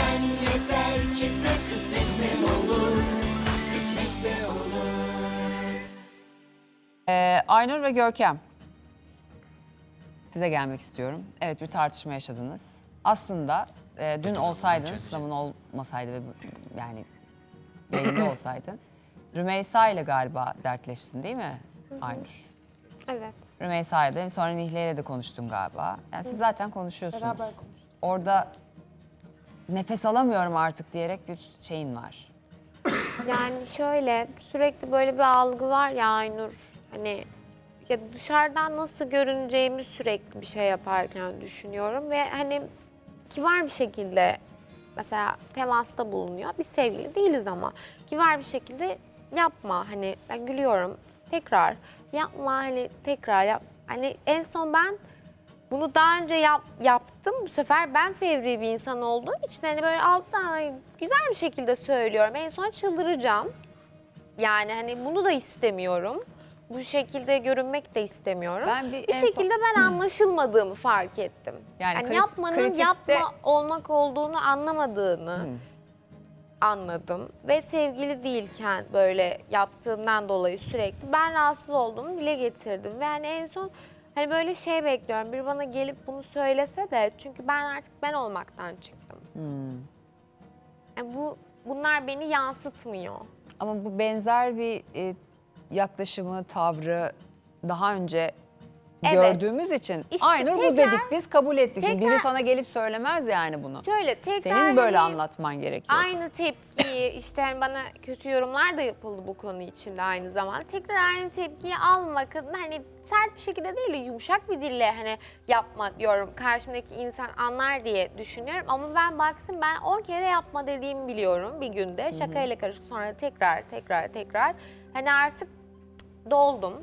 Sen yeter ki sen kısmetse olur Kısmetse olur Ee, Aynur ve Görkem. Size gelmek istiyorum. Evet bir tartışma yaşadınız. Aslında e, dün olsaydın, sınavın olmasaydı ve bu- yani yayında olsaydın. Rümeysa ile galiba dertleştin değil mi Aynur? Evet. Rümeysa ile sonra Nihle ile de konuştun galiba. Yani siz zaten konuşuyorsunuz. Beraber konuştuk. Orada nefes alamıyorum artık diyerek bir şeyin var. Yani şöyle sürekli böyle bir algı var ya Aynur. Hani ya dışarıdan nasıl görüneceğimi sürekli bir şey yaparken düşünüyorum ve hani kibar bir şekilde mesela temasta bulunuyor. Biz sevgili değiliz ama kibar bir şekilde yapma hani ben gülüyorum tekrar yapma hani tekrar yap. Hani en son ben bunu daha önce yap, yaptım. Bu sefer ben fevri bir insan olduğum için hani böyle alttan güzel bir şekilde söylüyorum. En son çıldıracağım. Yani hani bunu da istemiyorum. Bu şekilde görünmek de istemiyorum. Ben bir bir en son- şekilde ben anlaşılmadığımı fark ettim. Yani Yani, krit- yapmanın kritikte- yapma olmak olduğunu anlamadığını anladım. Ve sevgili değilken böyle yaptığından dolayı sürekli ben rahatsız olduğumu dile getirdim. Ve hani en son hani böyle şey bekliyorum. Biri bana gelip bunu söylese de çünkü ben artık ben olmaktan çıktım. Yani bu bunlar beni yansıtmıyor. Ama bu benzer bir e, yaklaşımı, tavrı daha önce Evet. gördüğümüz için İşte Aynur bu tekrar- dedik biz kabul ettik. Şimdi biri sana gelip söylemez yani bunu. Şöyle tekrar Senin böyle hani- anlatman gerekiyor. Aynı tepkiyi işte hani bana kötü yorumlar da yapıldı bu konu içinde aynı zamanda. Tekrar aynı tepkiyi almak adına hani sert bir şekilde değil de yumuşak bir dille hani yapma diyorum. Karşımdaki insan anlar diye düşünüyorum ama ben baktım ben 10 kere yapma dediğimi biliyorum bir günde. Şakayla karışık sonra tekrar tekrar tekrar. Hani artık doldum.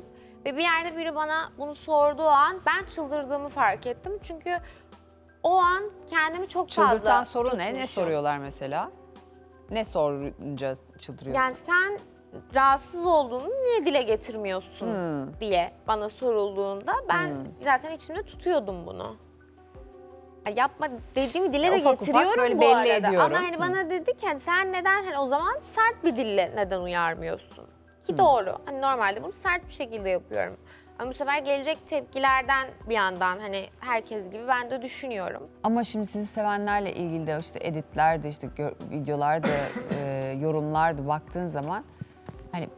Ve bir yerde biri bana bunu sorduğu an ben çıldırdığımı fark ettim. Çünkü o an kendimi çok fazla Çıldırtan soru ne? Ne tutmuşum. soruyorlar mesela? Ne sorunca çıldırıyorsun? Yani sen rahatsız olduğunu niye dile getirmiyorsun Hmm. diye bana sorulduğunda ben zaten içimde tutuyordum bunu. Ya yapma dediğimi dile de ufak ufak getiriyorum böyle bu belli arada. ediyorum. Ama hani Hı. bana dedi ki hani sen neden hani o zaman sert bir dille neden uyarmıyorsun? Ki doğru. Hani normalde bunu sert bir şekilde yapıyorum. Ama bu sefer gelecek tepkilerden bir yandan hani herkes gibi ben de düşünüyorum. Ama şimdi sizi sevenlerle ilgili de işte editlerdi, işte gör- videolardı, e, yorumlardı baktığın zaman hani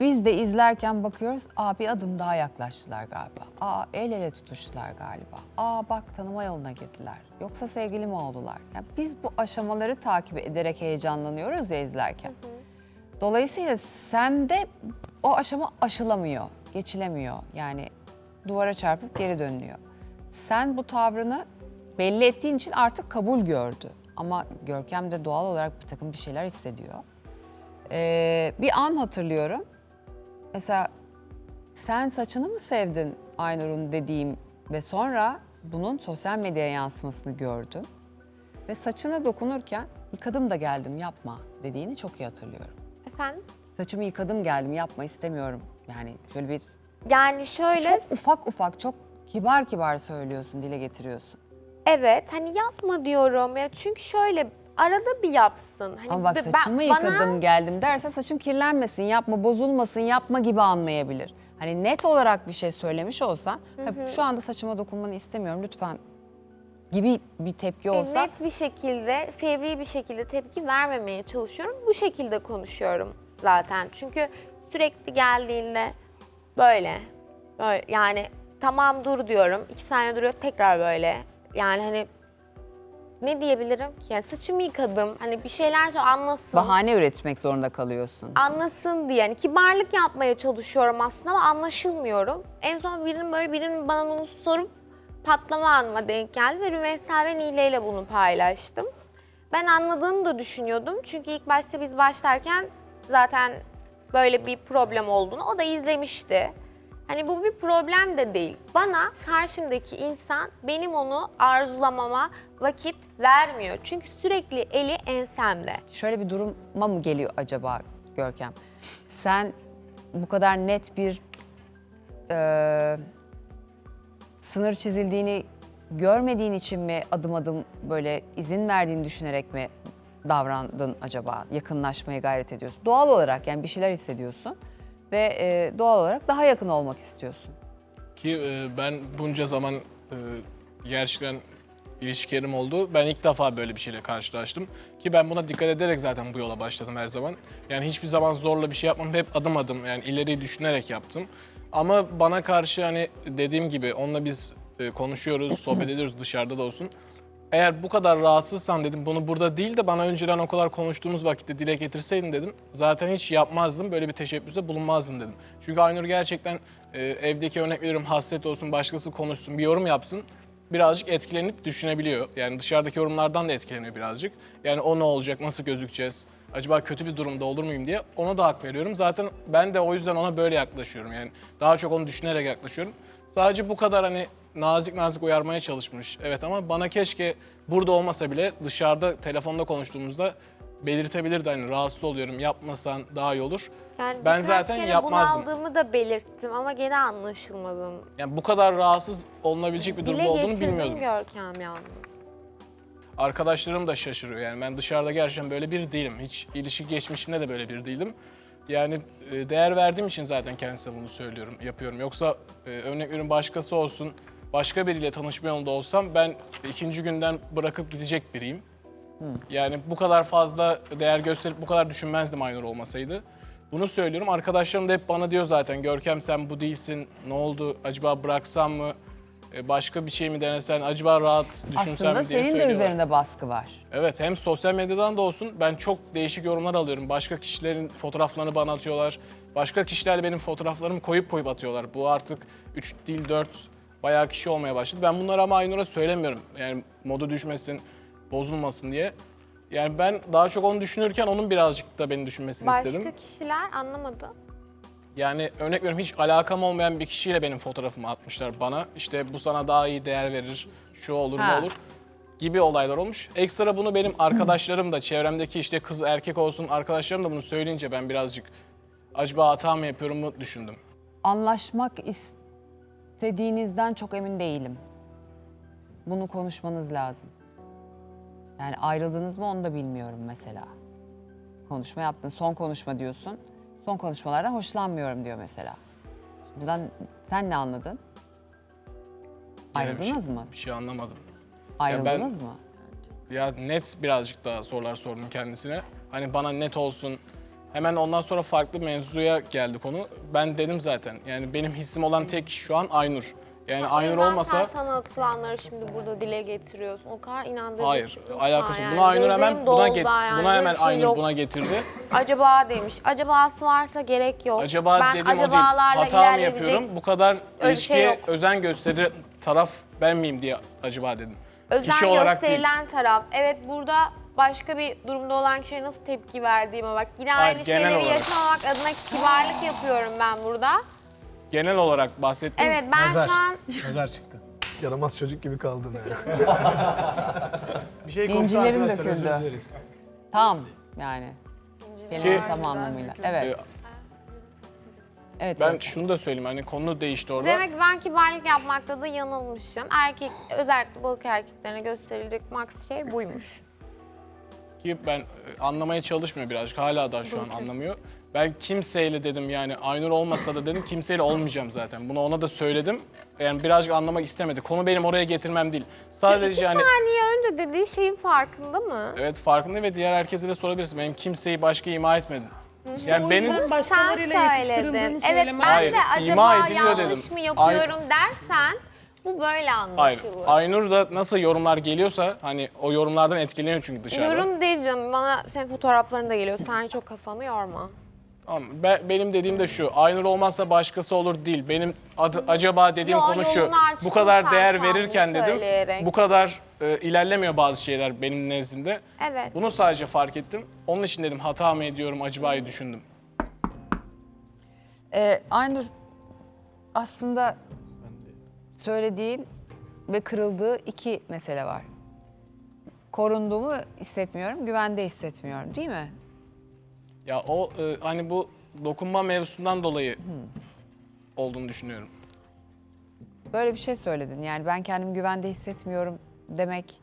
biz de izlerken bakıyoruz, aa bir adım daha yaklaştılar galiba. Aa el ele tutuştular galiba. Aa bak tanıma yoluna girdiler. Yoksa sevgili mi oldular? Yani biz bu aşamaları takip ederek heyecanlanıyoruz ya izlerken. Dolayısıyla sende o aşama aşılamıyor, geçilemiyor. Yani duvara çarpıp geri dönüyor. Sen bu tavrını belli ettiğin için artık kabul gördü. Ama Görkem de doğal olarak bir takım bir şeyler hissediyor. Ee, bir an hatırlıyorum. Mesela sen saçını mı sevdin Aynur'un dediğim ve sonra bunun sosyal medyaya yansımasını gördüm. Ve saçına dokunurken yıkadım da geldim yapma dediğini çok iyi hatırlıyorum. Efendim? Saçımı yıkadım geldim yapma istemiyorum. Yani şöyle bir Yani şöyle çok ufak ufak çok kibar kibar söylüyorsun, dile getiriyorsun. Evet hani yapma diyorum ya çünkü şöyle arada bir yapsın. Hani Ama bak saçımı ben- yıkadım bana- geldim derse saçım kirlenmesin, yapma, bozulmasın, yapma gibi anlayabilir. Hani net olarak bir şey söylemiş olsan, "Ha, şu anda saçıma dokunmanı istemiyorum lütfen gibi bir tepki e, olsa net bir şekilde, fevri bir şekilde tepki vermemeye çalışıyorum. Bu şekilde konuşuyorum zaten. Çünkü sürekli geldiğinde böyle, böyle yani tamam dur diyorum. iki saniye duruyor tekrar böyle. Yani hani ne diyebilirim ki? Yani saçımı yıkadım. Hani bir şeyler söyle anlasın. bahane üretmek zorunda kalıyorsun. anlasın diye. Yani kibarlık yapmaya çalışıyorum aslında ama anlaşılmıyorum. En son birinin böyle birinin bana bunu sorup patlama anıma denk geldi ve Rümeysa ve Nile ile bunu paylaştım. Ben anladığını da düşünüyordum. Çünkü ilk başta biz başlarken zaten böyle bir problem olduğunu o da izlemişti. Hani bu bir problem de değil. Bana karşımdaki insan benim onu arzulamama vakit vermiyor. Çünkü sürekli eli ensemde. Şöyle bir duruma mı geliyor acaba Görkem? Sen bu kadar net bir e, sınır çizildiğini görmediğin için mi adım adım böyle izin verdiğini düşünerek mi davrandın acaba? Yakınlaşmaya gayret ediyorsun. Doğal olarak yani bir şeyler hissediyorsun ve e, doğal olarak daha yakın olmak istiyorsun. Ki e, ben bunca zaman e, gerçekten ilişkilerim oldu. Ben ilk defa böyle bir şeyle karşılaştım. Ki ben buna dikkat ederek zaten bu yola başladım her zaman. Yani hiçbir zaman zorla bir şey yapmadım. Hep adım adım yani ileriyi düşünerek yaptım. Ama bana karşı hani dediğim gibi onunla biz e, konuşuyoruz, sohbet ediyoruz dışarıda da olsun. Eğer bu kadar rahatsızsan dedim bunu burada değil de bana önceden o kadar konuştuğumuz vakitte dile getirseydin dedim. Zaten hiç yapmazdım böyle bir teşebbüste bulunmazdım dedim. Çünkü Aynur gerçekten e, evdeki örnek veriyorum hasret olsun başkası konuşsun bir yorum yapsın. Birazcık etkilenip düşünebiliyor. Yani dışarıdaki yorumlardan da etkileniyor birazcık. Yani o ne olacak, nasıl gözükeceğiz, acaba kötü bir durumda olur muyum diye ona da hak veriyorum. Zaten ben de o yüzden ona böyle yaklaşıyorum. Yani daha çok onu düşünerek yaklaşıyorum. Sadece bu kadar hani nazik nazik uyarmaya çalışmış. Evet ama bana keşke burada olmasa bile dışarıda telefonda konuştuğumuzda belirtebilirdi hani rahatsız oluyorum yapmasan daha iyi olur. Yani Ben birkaç zaten kere yapmazdım. bunaldığımı da belirttim ama gene anlaşılmadım. Yani bu kadar rahatsız olunabilecek bir Dile durumda olduğunu getirdim bilmiyordum. Görkem yalnız. Arkadaşlarım da şaşırıyor yani ben dışarıda gerçekten böyle bir değilim. Hiç ilişki geçmişimde de böyle bir değilim. Yani e, değer verdiğim için zaten kendisine bunu söylüyorum, yapıyorum. Yoksa e, örnek veriyorum başkası olsun, başka biriyle tanışma yolunda olsam ben ikinci günden bırakıp gidecek biriyim. Yani bu kadar fazla değer gösterip bu kadar düşünmezdim Aynur olmasaydı. Bunu söylüyorum. Arkadaşlarım da hep bana diyor zaten Görkem sen bu değilsin. Ne oldu? Acaba bıraksam mı? E, Başka bir şey mi denesen? Acaba rahat düşünsem Aslında mi diye senin de söylüyorlar. üzerinde baskı var. Evet hem sosyal medyadan da olsun ben çok değişik yorumlar alıyorum. Başka kişilerin fotoğraflarını bana atıyorlar. Başka kişiler benim fotoğraflarımı koyup koyup atıyorlar. Bu artık 3 değil 4 bayağı kişi olmaya başladı. Ben bunları ama Aynur'a söylemiyorum. Yani modu düşmesin, bozulmasın diye. Yani ben daha çok onu düşünürken onun birazcık da beni düşünmesini Başka istedim. kişiler anlamadı. Yani örnek veriyorum hiç alakam olmayan bir kişiyle benim fotoğrafımı atmışlar bana. İşte bu sana daha iyi değer verir, şu olur Ha. bu olur gibi olaylar olmuş. Ekstra bunu benim arkadaşlarım da çevremdeki işte kız erkek olsun arkadaşlarım da bunu söyleyince ben birazcık acaba hata mı yapıyorum mu düşündüm. Anlaşmak istediğinizden çok emin değilim. Bunu konuşmanız lazım. Yani ayrıldınız mı onu da bilmiyorum mesela. Konuşma yaptın, son konuşma diyorsun. Son konuşmalardan hoşlanmıyorum diyor mesela. Buradan sen ne anladın? Yani bir Ayrıldınız şey- mı? Bir şey anlamadım. Ayrıldınız mı? Ya net birazcık daha sorular sordum kendisine. Hani bana net olsun. Hemen ondan sonra farklı mevzuya geldi konu. Ben dedim zaten. Yani benim hissim olan tek kişi şu an Aynur. Yani Aynur Neden olmasa sen sana atılanları şimdi burada dile getiriyorsun? O kadar inandırıcı. Hayır, ki alakası yani. Buna Aynur hemen Gözlerim buna doldu get yani. buna hemen bir şey Aynur yok. buna getirdi. Acaba demiş. Acabası varsa gerek yok. Acaba ben dediğim o değil. acabalarla Hata mı ilerleyebilecek- yapıyorum? Bu kadar Öyle bir ilişkiye şey yok. özen gösterir taraf ben miyim diye acaba dedim. Özen Kişi olarak değil. gösterilen taraf. Evet burada başka bir durumda olan kişiye nasıl tepki verdiğime bak. Yine Hayır, aynı genel şeyleri olarak. yaşamamak adına kibarlık yapıyorum ben burada. Genel olarak bahsettim. Evet ben Nazar. şu an Nazar çıktı. Yaramaz çocuk gibi kaldın yani. bir şey İncilerim arkadaşlar, özür döküldü. dileriz. Tam yani. Ki- tamamıyla. Evet. Evet. Ben evet. şunu da söyleyeyim hani konu değişti orada. demek ki ben kibarlık yapmakta da yanılmışım. Erkek özellikle balık erkeklerine gösterilecek max şey buymuş. Ki ben e, anlamaya çalışmıyor birazcık. Hala da şu an anlamıyor. Ben kimseyle dedim yani Aynur olmasa da dedim kimseyle olmayacağım zaten. Bunu ona da söyledim. Yani birazcık anlamak istemedi. Konu benim oraya getirmem değil. Sadece hani Saniye önce dediği şeyin farkında mı? evet farkında ve diğer herkese de sorabilirsin. Benim kimseyi başka ima etmedim. yani benim Sen başkalarıyla yakıştırıldığını söyledin. Evet söylemen. ben Hayır, de ima acaba ediliyor yanlış dedim. mı yapıyorum dersen bu böyle Hayır. anlaşılır. Aynur da nasıl yorumlar geliyorsa hani o yorumlardan etkileniyor çünkü dışarıda. Yorum değil canım. Bana senin fotoğrafların da geliyor. Sen çok kafanı yorma. Tamam, ben, benim dediğim de şu. Aynur olmazsa başkası olur değil. Benim adı, acaba dediğim Yo, konu şu. yolunu açtın Bu kadar sen değer verirken dedim. söyleyerek. Bu kadar e, ilerlemiyor bazı şeyler benim nezdimde. Evet. Bunu sadece fark ettim. Onun için dedim hata mı ediyorum acaba'yı düşündüm. Ee, Aynur aslında söylediğin ve kırıldığı iki mesele var. Korunduğumu hissetmiyorum, güvende hissetmiyorum değil mi? Ya o e, hani bu dokunma mevzusundan dolayı olduğunu düşünüyorum. böyle bir şey söyledin. Yani ben kendimi güvende hissetmiyorum demek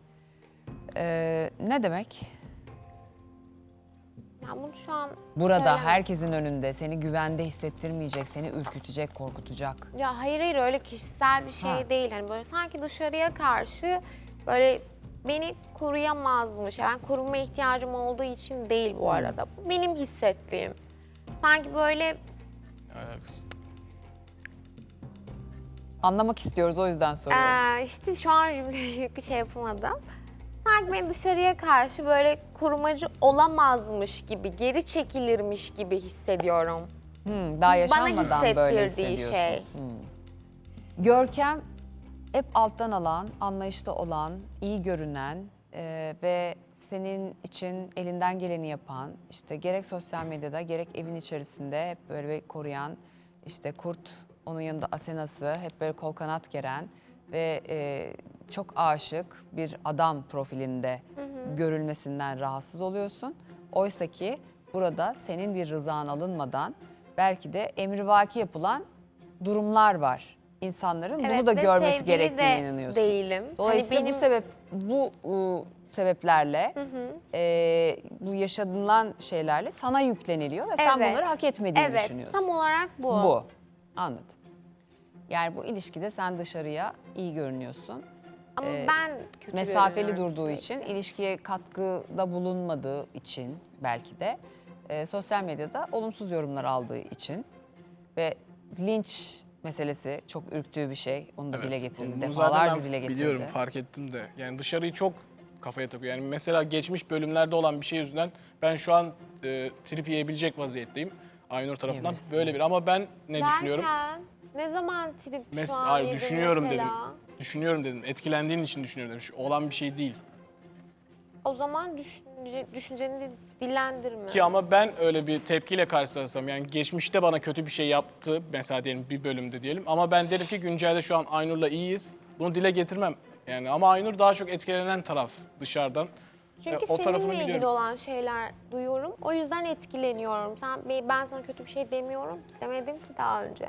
e, ne demek? Ben bunu şu an Burada Söylemem. herkesin önünde seni güvende hissettirmeyecek, seni ürkütecek, korkutacak. Ya hayır hayır öyle kişisel bir şey Ha. değil. Hani böyle sanki dışarıya karşı böyle beni koruyamazmış. Yani ben korunma ihtiyacım olduğu için değil bu arada. Bu benim hissettiğim. Sanki böyle Alakası. Anlamak istiyoruz o yüzden soruyorum. eee, işte şu an cümleyi bir şey yapamadım. Sanki beni dışarıya karşı böyle korumacı olamazmış gibi, geri çekilirmiş gibi hissediyorum. Hmm, daha yaşanmadan böyle hissettirdiği hissediyorsun. şey. Hmm. Görkem hep alttan alan, anlayışlı olan, iyi görünen e, ve senin için elinden geleni yapan, işte gerek sosyal medyada gerek evin içerisinde hep böyle bir koruyan, işte kurt onun yanında Asenası, hep böyle kol kanat geren ve e, çok aşık bir adam profilinde görülmesinden rahatsız oluyorsun. Oysa ki burada senin bir rızan alınmadan belki de emrivaki yapılan durumlar var. İnsanların bunu Evet da ve görmesi gerektiğine de inanıyorsun. değilim. Hani Dolayısıyla benim- bu sebep bu ıı, sebeplerle e, bu yaşanılan şeylerle sana yükleniliyor ve sen Evet. bunları hak etmediğini Evet, düşünüyorsun. tam olarak bu. Bu. Anladım. Yani bu ilişkide sen dışarıya iyi görünüyorsun. Ama Ee, ben kötü Mesafeli durduğu sürekli. için, ilişkiye katkıda bulunmadığı için belki de e, sosyal medyada olumsuz yorumlar aldığı için ve linç meselesi çok ürktüğü bir şey. Onu da dile getirdi. Bunu Defalarca zaten ben dile getirdi. biliyorum, fark ettim de. Yani dışarıyı çok kafaya takıyor. Yani mesela geçmiş bölümlerde olan bir şey yüzünden ben şu an e, trip yiyebilecek vaziyetteyim. Aynur tarafından Yiyebilirsin. böyle bir ama ben ne düşünüyorum? Derken, ne zaman trip Mes şu an hayır yedin düşünüyorum mesela? dedim. Düşünüyorum dedim. Etkilendiğin için düşünüyorum dedim. Şu olan bir şey değil. O zaman düşünce, düşünceni dillendirme. Ki ama ben öyle bir tepkiyle karşılaşsam yani geçmişte bana kötü bir şey yaptı mesela diyelim bir bölümde diyelim ama ben derim ki güncelde şu an Aynur'la iyiyiz. Bunu dile getirmem. Yani ama Aynur daha çok etkilenen taraf dışarıdan. Çünkü E, o tarafını seninle ilgili biliyorum. olan şeyler duyuyorum. O yüzden etkileniyorum. Sen ben sana kötü bir şey demiyorum ki demedim ki daha önce.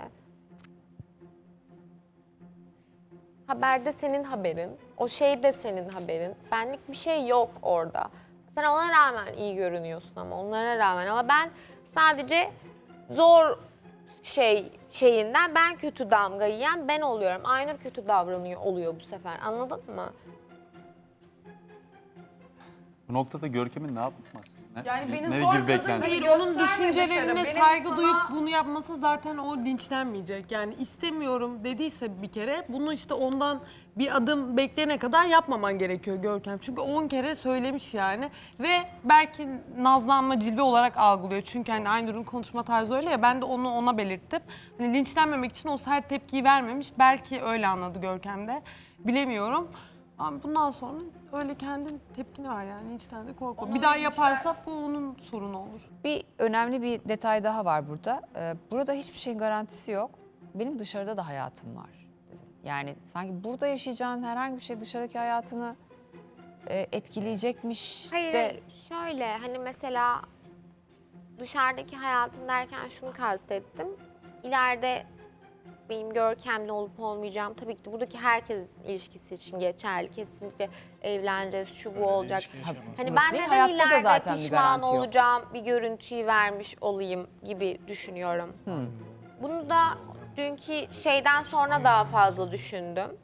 Haberde senin haberin, o şey de senin haberin. Benlik bir şey yok orada. Sen ona rağmen iyi görünüyorsun ama onlara rağmen ama ben sadece zor şey şeyinden ben kötü damga yiyen ben oluyorum. Aynur kötü davranıyor oluyor bu sefer. Anladın mı? Bu noktada Görkem'in ne yapması? Ne, Yani beni ne zor gibi kadın beklenti? Hayır onun düşüncelerine. Benim saygı sana- duyup bunu yapmasa zaten o linçlenmeyecek. Yani istemiyorum dediyse bir kere bunu işte ondan bir adım bekleyene kadar yapmaman gerekiyor Görkem. Çünkü 10 kere söylemiş yani. Ve belki nazlanma cilve olarak algılıyor. Çünkü hani Aynur'un konuşma tarzı öyle ya ben de onu ona belirttim. Hani linçlenmemek için o sert tepkiyi vermemiş. Belki öyle anladı Görkem de. Bilemiyorum. Ama bundan sonra öyle kendin tepkini ver yani linçten de korkma. Bir daha yaparsa bu onun sorunu olur. Bir önemli bir detay daha var burada. Ee, burada hiçbir şeyin garantisi yok. Benim dışarıda da hayatım var. dedi. Yani sanki burada yaşayacağın herhangi bir şey dışarıdaki hayatını e, etkileyecekmiş Hayır, de hayır. şöyle hani mesela dışarıdaki hayatım derken şunu kastettim. İleride benim görkemli olup olmayacağım tabii ki de buradaki herkesin ilişkisi için geçerli. Kesinlikle evleneceğiz, şu bu Öyle olacak. ilişki. Hani ben değil, neden hayatta da ileride zaten bir pişman garanti yok. olacağım, bir görüntüyü vermiş olayım gibi düşünüyorum. Bunu da dünkü şeyden sonra daha fazla düşündüm.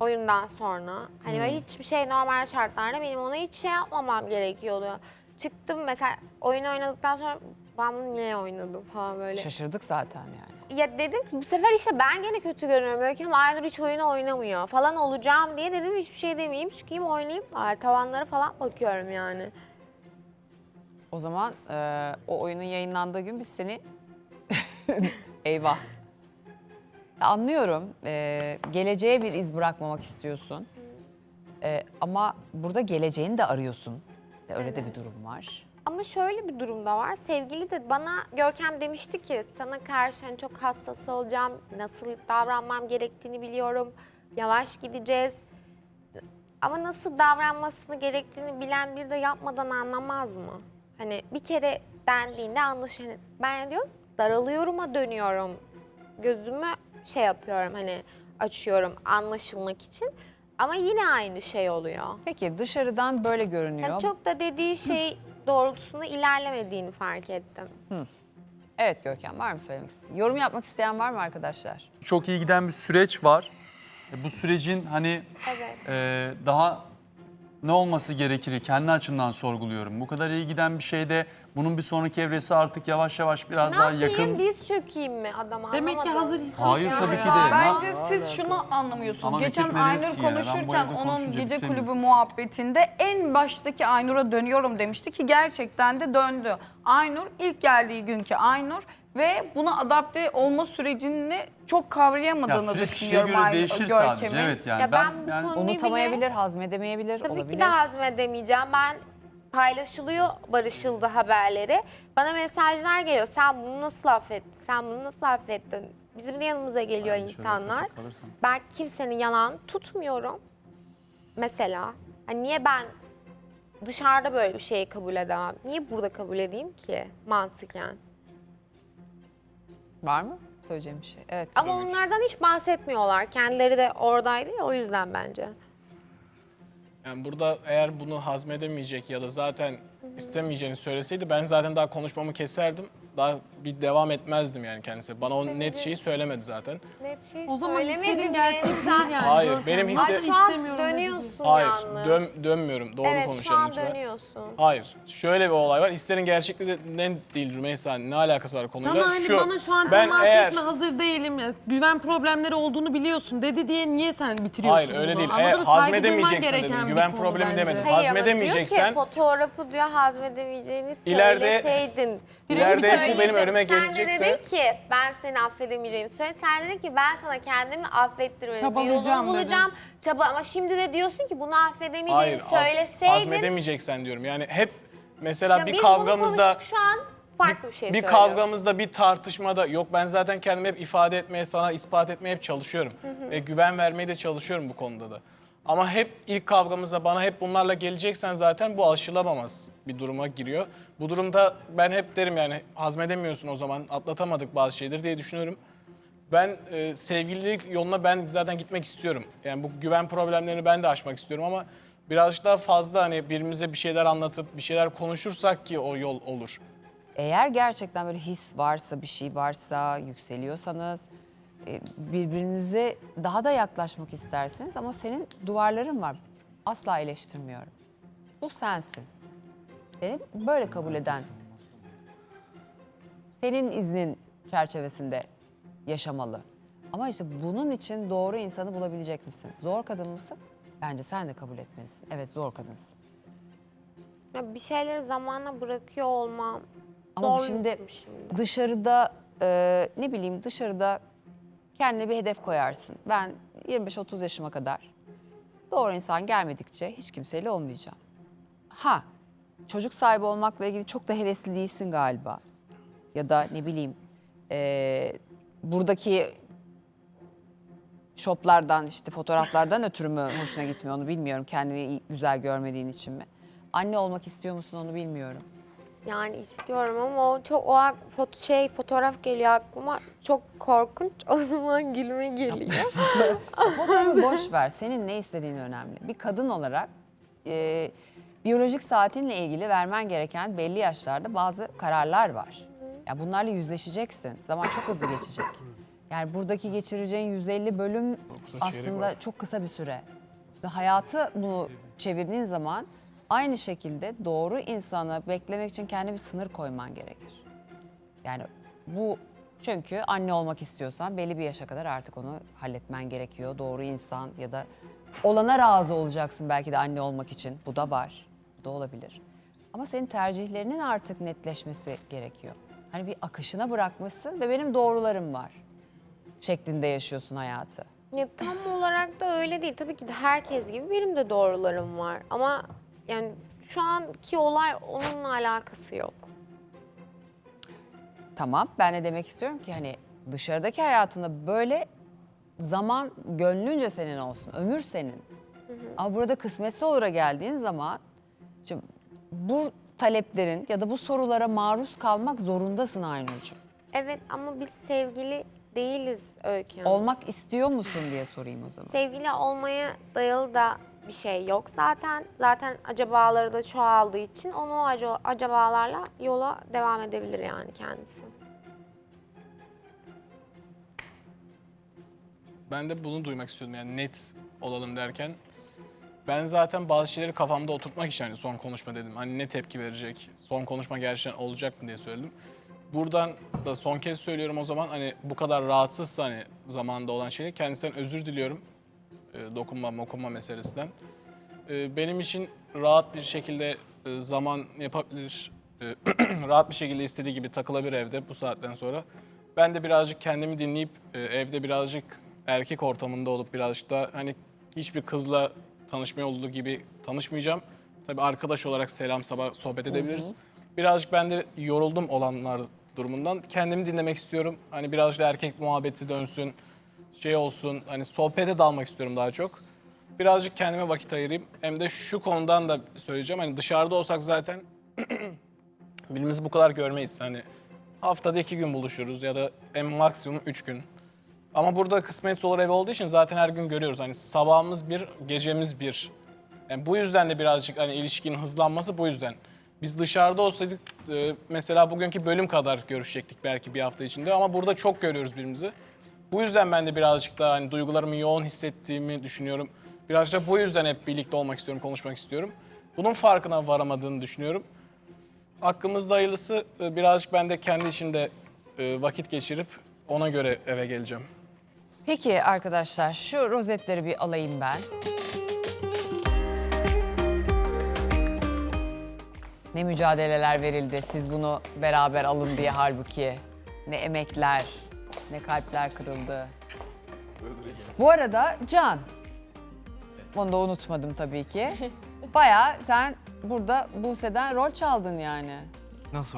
Oyundan sonra. Hani böyle hiçbir şey normal şartlarda benim ona hiç şey yapmamam gerekiyordu. Çıktım mesela oyun oynadıktan sonra ben bunu niye oynadım falan böyle. şaşırdık zaten yani. Ya dedim ki bu sefer işte ben gene kötü görünüyorum. Hanım Aynur hiç oyunu oynamıyor falan olacağım diye dedim hiçbir şey demeyeyim. Çıkayım oynayayım. Ay, tavanlara falan bakıyorum yani. O zaman e, o oyunun yayınlandığı gün biz seni eyvah. Anlıyorum. e, geleceğe bir iz bırakmamak istiyorsun. E, ama burada geleceğini de arıyorsun. Öyle de bir durum var. Ama şöyle bir durum da var. Sevgili de bana Görkem demişti ki sana karşı hani çok hassas olacağım. Nasıl davranmam gerektiğini biliyorum. Yavaş gideceğiz. Ama nasıl davranmasını gerektiğini bilen bir de yapmadan anlamaz mı? Hani bir kere dendiğinde anlaşılır. Ben diyorum daralıyorum'a dönüyorum. Gözümü şey yapıyorum hani açıyorum anlaşılmak için. Ama yine aynı şey oluyor. Peki dışarıdan böyle görünüyor. Yani çok da dediği şey doğrultusunda ilerlemediğini fark ettim. Evet Görkem var mı söylemek istediğin? Yorum yapmak isteyen var mı arkadaşlar? Çok iyi giden bir süreç var. E, Bu sürecin hani Evet. e, daha ne olması gerekir kendi açımdan sorguluyorum. Bu kadar iyi giden bir şeyde bunun bir sonraki evresi artık yavaş yavaş biraz Ne daha yapayım, yakın. diz çökeyim mi adama Demek ki anlamadım. hazır hissediyor. Hayır Yani tabii ki de. Bence Ne- siz şunu anlamıyorsunuz. Ama Geçen Aynur ki. Ben bu konuşurken evde onun konuşunca gece bitiremiyorum. kulübü muhabbetinde en baştaki Aynur'a dönüyorum demişti ki gerçekten de döndü. Aynur ilk geldiği günkü Aynur ve buna adapte olma sürecini çok Ya kavrayamadığını süreç kişiye düşünüyorum göre Aynur değişir Görkem'in. sadece. Evet yani Ya ben, ben bu yani konuyu Unutamayabilir, hazmedemeyebilir, Tabii olabilir. ki de hazmedemeyeceğim. Ben paylaşılıyor barışıldı haberleri. Bana mesajlar geliyor. Sen bunu nasıl affettin? Sen bunu nasıl affettin? Bizim de yanımıza geliyor şöyle insanlar. kalırsam. Ben kimsenin yalan tutmuyorum. Mesela. Hani niye ben dışarıda böyle bir şeyi kabul edemem? Niye burada kabul edeyim ki mantıken? Var mı söyleyeceğim bir şey? Evet. Ama onlardan hiç bahsetmiyorlar. Kendileri de oradaydı ya o yüzden bence. Yani burada eğer bunu hazmedemeyecek ya da zaten istemeyeceğini söyleseydi ben zaten daha konuşmamı keserdim. Daha bir devam etmezdim yani kendisi. Bana o net şeyi söylemedi zaten. Net şey O zaman söylemedin hislerin mi? gerçeği değil yani. Hayır, Görkem. benim Nasıl hisse- Şu an istemiyorum dedi. dönüyorsun Hayır, yalnız. dön, dönmüyorum. Doğru evet şu konuşalım an lütfen. dönüyorsun. Hayır. Şöyle bir olay var. İsterin gerçekliğinden değil Rümeysa. Ne alakası var konuyla? Ama hani Şu, bana şu an ben temas eğer, etme hazır değilim ya. Güven problemleri olduğunu biliyorsun dedi diye niye sen bitiriyorsun Hayır öyle bunu? değil. Anladın Eğer mı? Saygı duyman hazmedemeyeceksin gereken dedim. bir Güven konu problemi bence. demedim. Hayır ama diyor Hazmedemeyeceksen ki fotoğrafı diyor hazmedemeyeceğini İleride- söyleseydin. ileride Bunu hep bu benim önüme Sen de gelecekse dedin ki ben seni affedemeyeceğimi söyle. Sen dedin ki ben sana kendimi affettirmenin bir Çabalayacağım yolunu dedin. bulacağım. Çaba ama şimdi de diyorsun ki bunu affedemeyeceğini hayır af- söyleseydin. hazmedemeyeceksen diyorum. Yani hep mesela Ya bir biz bunu kavgamızda konuştuk, şu an farklı bir şey bir söylüyoruz. kavgamızda bir tartışmada yok ben zaten kendimi hep ifade etmeye sana ispat etmeye hep çalışıyorum. Ve güven vermeye de çalışıyorum bu konuda da. Ama hep ilk kavgamızda bana hep bunlarla geleceksen zaten bu aşılamamaz bir duruma giriyor. Bu durumda ben hep derim yani hazmedemiyorsun o zaman atlatamadık bazı şeyleri diye düşünüyorum. Ben e, sevgililik yoluna ben zaten gitmek istiyorum. Yani bu güven problemlerini ben de aşmak istiyorum ama birazcık daha fazla hani birbirimize bir şeyler anlatıp bir şeyler konuşursak ki o yol olur. Eğer gerçekten böyle his varsa, bir şey varsa, yükseliyorsanız birbirinize daha da yaklaşmak istersiniz ama senin duvarların var. Asla eleştirmiyorum. Bu sensin. Seni böyle kabul eden, senin iznin çerçevesinde yaşamalı. Ama işte bunun için doğru insanı bulabilecek misin? Zor kadın mısın? Bence sen de kabul etmelisin. Evet zor kadınsın. Ya bir şeyleri zamanla bırakıyor olmam. Ama şimdi şimdi. dışarıda e, ne bileyim dışarıda kendine bir hedef koyarsın. Ben 25-30 yaşıma kadar doğru insan gelmedikçe hiç kimseyle olmayacağım. Ha çocuk sahibi olmakla ilgili çok da hevesli değilsin galiba. Ya da ne bileyim e, buradaki shoplardan işte fotoğraflardan ötürü mü hoşuna gitmiyor onu bilmiyorum. Kendini güzel görmediğin için mi? Anne olmak istiyor musun onu bilmiyorum. Yani istiyorum ama o çok o ak- foto şey fotoğraf geliyor aklıma çok korkunç. O zaman gülme geliyor. Fotoğrafı boş ver. Senin ne istediğin önemli. Bir kadın olarak e, biyolojik saatinle ilgili vermen gereken belli yaşlarda bazı kararlar var. Ya bunlarla yüzleşeceksin. Zaman çok hızlı geçecek. Yani buradaki geçireceğin 150 bölüm çeyrek aslında var. çok kısa bir süre. Ve hayatı bunu çevirdiğin zaman aynı şekilde doğru insanı beklemek için kendi bir sınır koyman gerekir. Yani bu çünkü anne olmak istiyorsan belli bir yaşa kadar artık onu halletmen gerekiyor. Doğru insan ya da olana razı olacaksın belki de anne olmak için. Bu da var. Bu da olabilir. Ama senin tercihlerinin artık netleşmesi gerekiyor. Hani bir akışına bırakmışsın ve benim doğrularım var şeklinde yaşıyorsun hayatı. ya tam olarak da öyle değil. Tabii ki de herkes gibi benim de doğrularım var. Ama yani şu anki olay onunla alakası yok. Tamam ben ne demek istiyorum ki hani dışarıdaki hayatında böyle zaman gönlünce senin olsun, ömür senin. Ama burada kısmetse olur'a geldiğin zaman şimdi bu taleplerin ya da bu sorulara maruz kalmak zorundasın Aynurcuğum. Evet ama biz sevgili değiliz Öykü Hanım. Olmak istiyor musun diye sorayım o zaman. Sevgili olmaya dayalı da bir şey yok zaten. Zaten acabaları da çoğaldığı için onu o aca- acabalarla yola devam edebilir yani kendisi. Ben de bunu duymak istiyordum yani net olalım derken. Ben zaten bazı şeyleri kafamda oturtmak için hani son konuşma dedim. Hani ne tepki verecek, son konuşma gerçekten olacak mı diye söyledim. Buradan da son kez söylüyorum o zaman hani bu kadar rahatsızsa hani zamanda olan şeyi kendisinden özür diliyorum. E, dokunma mokunma meselesinden. E, benim için rahat bir şekilde e, zaman yapabilir, e, rahat bir şekilde istediği gibi takılabilir evde bu saatten sonra. Ben de birazcık kendimi dinleyip e, evde birazcık erkek ortamında olup birazcık da hani hiçbir kızla tanışmaya olduğu gibi tanışmayacağım. Tabii arkadaş olarak selam sabah sohbet edebiliriz. Birazcık ben de yoruldum olanlar durumundan. Kendimi dinlemek istiyorum. Hani birazcık da erkek muhabbeti dönsün, şey olsun. Hani sohbete dalmak istiyorum daha çok. Birazcık kendime vakit ayırayım. Hem de şu konudan da söyleyeceğim. Hani dışarıda olsak zaten birbirimizi bu kadar görmeyiz. Hani haftada iki gün buluşuruz ya da en maksimum üç gün. Ama burada kısmet olur ev olduğu için zaten her gün görüyoruz. Hani sabahımız bir, gecemiz bir. Yani bu yüzden de birazcık hani ilişkinin hızlanması bu yüzden. Biz dışarıda olsaydık e, mesela bugünkü bölüm kadar görüşecektik belki bir hafta içinde ama burada çok görüyoruz birbirimizi. Bu yüzden ben de birazcık daha hani duygularımı yoğun hissettiğimi düşünüyorum. Birazcık da bu yüzden hep birlikte olmak istiyorum, konuşmak istiyorum. Bunun farkına varamadığını düşünüyorum. Hakkımızda hayırlısı e, birazcık ben de kendi işimde e, vakit geçirip ona göre eve geleceğim. Peki arkadaşlar şu rozetleri bir alayım ben. Ne mücadeleler verildi siz bunu beraber alın diye halbuki. Ne emekler, ne kalpler kırıldı. Bu arada Can, onu da unutmadım tabii ki. Bayağı sen burada Buse'den rol çaldın yani. Nasıl